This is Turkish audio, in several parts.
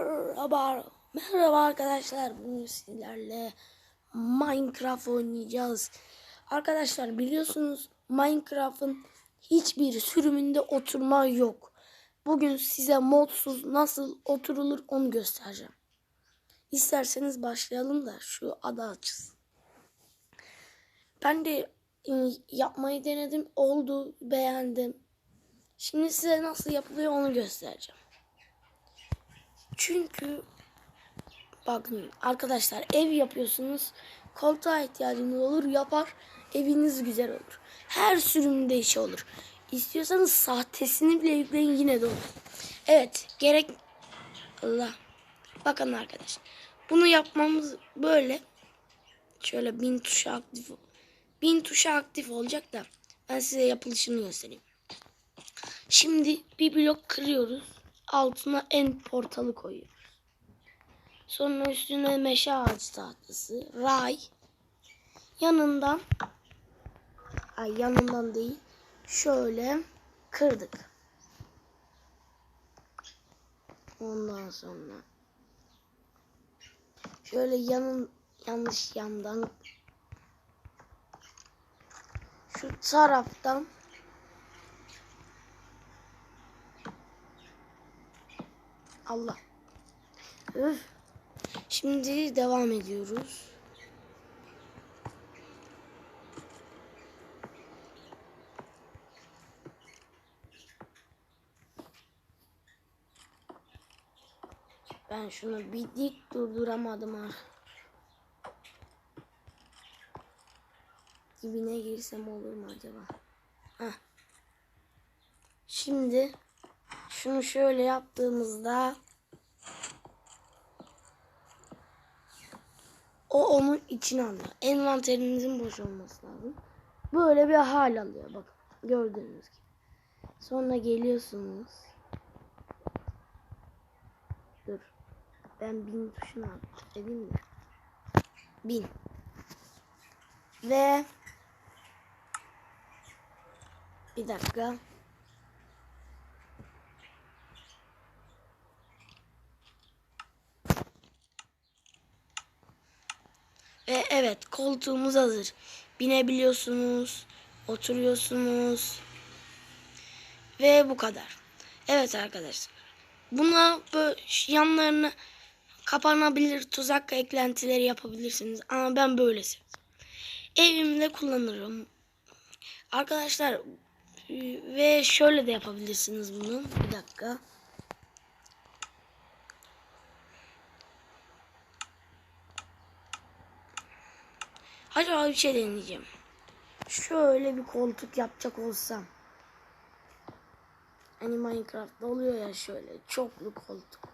Merhaba. Merhaba arkadaşlar. Bugün sizlerle Minecraft oynayacağız. Arkadaşlar biliyorsunuz Minecraft'ın hiçbir sürümünde oturma yok. Bugün size modsuz nasıl oturulur onu göstereceğim. İsterseniz başlayalım da şu ada açılsın. Ben de e, yapmayı denedim. Oldu. Beğendim. Şimdi size nasıl yapılıyor onu göstereceğim. Çünkü bakın arkadaşlar ev yapıyorsunuz. Koltuğa ihtiyacınız olur yapar. Eviniz güzel olur. Her sürümde işi olur. İstiyorsanız sahtesini bile yükleyin yine de olur. Evet gerek Allah. Bakın arkadaşlar. Bunu yapmamız böyle. Şöyle bin tuşa aktif bin tuşa aktif olacak da ben size yapılışını göstereyim. Şimdi bir blok kırıyoruz. Altına en portalı koyuyoruz. Sonra üstüne meşe ağacı tahtası, ray. Yanından ay yanından değil. Şöyle kırdık. Ondan sonra şöyle yanın yanlış yandan şu taraftan Allah. Üf. Şimdi devam ediyoruz. Ben şunu bir dik durduramadım ha. Dibine girsem olur mu acaba? Heh. Şimdi şunu şöyle yaptığımızda o onun içine alıyor. Envanterinizin boş olması lazım. Böyle bir hal alıyor bak gördüğünüz gibi. Sonra geliyorsunuz. Dur. Ben bin tuşuna edeyim de. Bin. Ve bir dakika. Ve evet koltuğumuz hazır. Binebiliyorsunuz. Oturuyorsunuz. Ve bu kadar. Evet arkadaşlar. Buna böyle yanlarına kapanabilir tuzak eklentileri yapabilirsiniz. Ama ben böyle sevdim. Evimde kullanırım. Arkadaşlar ve şöyle de yapabilirsiniz bunu. Bir dakika. Acaba bir şey deneyeceğim. Şöyle bir koltuk yapacak olsam. Hani Minecraft'ta oluyor ya şöyle çoklu koltuk.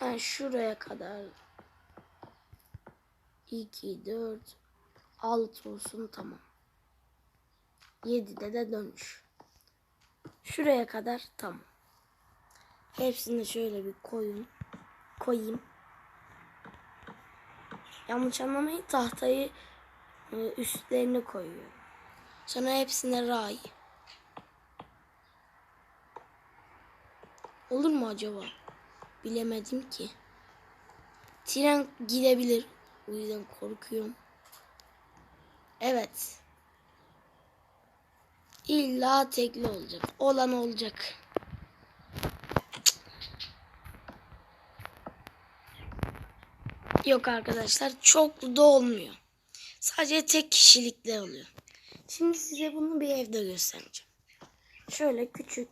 Ben şuraya kadar 2, 4, 6 olsun tamam. 7'de de dönmüş. Şuraya kadar tamam. Hepsini şöyle bir koyun. Koyayım. Yanlış anlamayın tahtayı e, üstlerine koyuyor. Sonra hepsine ray. Olur mu acaba? Bilemedim ki. Tren gidebilir. O yüzden korkuyorum. Evet. İlla tekli olacak. Olan olacak. Yok arkadaşlar çoklu da olmuyor. Sadece tek kişilikle oluyor. Şimdi size bunu bir evde göstereceğim. Şöyle küçük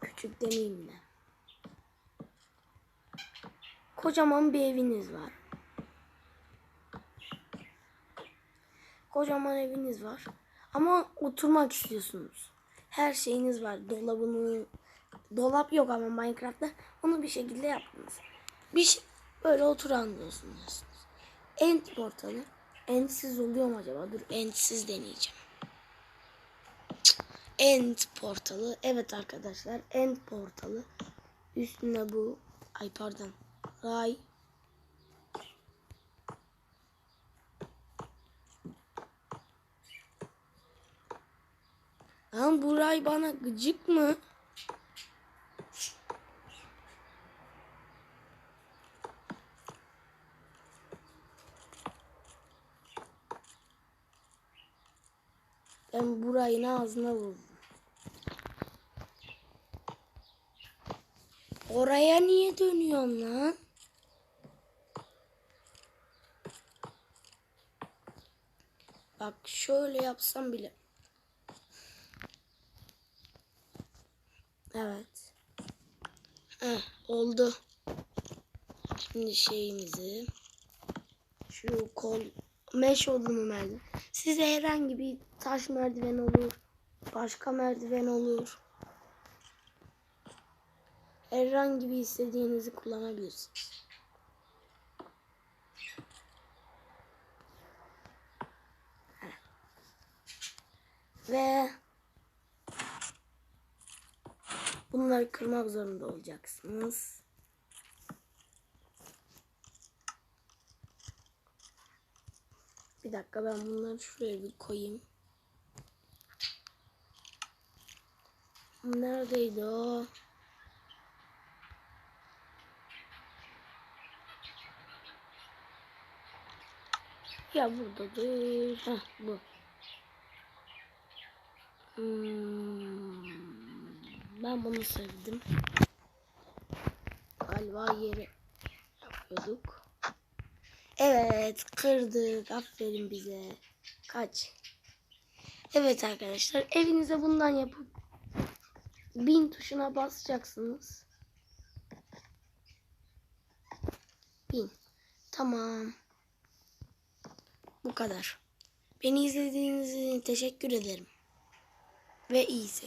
küçük demeyeyim de. Kocaman bir eviniz var. Kocaman eviniz var. Ama oturmak istiyorsunuz. Her şeyiniz var. Dolabını dolap yok ama Minecraft'ta onu bir şekilde yaptınız. Bir şey, böyle oturan diyorsunuz. End portalı. Endsiz oluyor mu acaba? Dur endsiz deneyeceğim. End portalı. Evet arkadaşlar end portalı. Üstünde bu. Ay pardon. Ray. Lan bu ray bana gıcık mı? Ben burayın ağzına vurdum. Oraya niye dönüyorsun lan? Bak şöyle yapsam bile. Evet. Heh, oldu. Şimdi şeyimizi şu kol meş odunu merdiven. Size herhangi bir taş merdiven olur. Başka merdiven olur. Herhangi bir istediğinizi kullanabilirsiniz. Ve bunları kırmak zorunda olacaksınız. Bir dakika ben bunları şuraya bir koyayım. Neredeydi o? Ya buradadır. Heh bu. Hmm, ben bunu sevdim. Galiba yeri yapıyorduk. Evet kırdık. Aferin bize. Kaç. Evet arkadaşlar evinize bundan yapıp bin tuşuna basacaksınız. Bin. Tamam. Bu kadar. Beni izlediğiniz için teşekkür ederim. Ve iyi.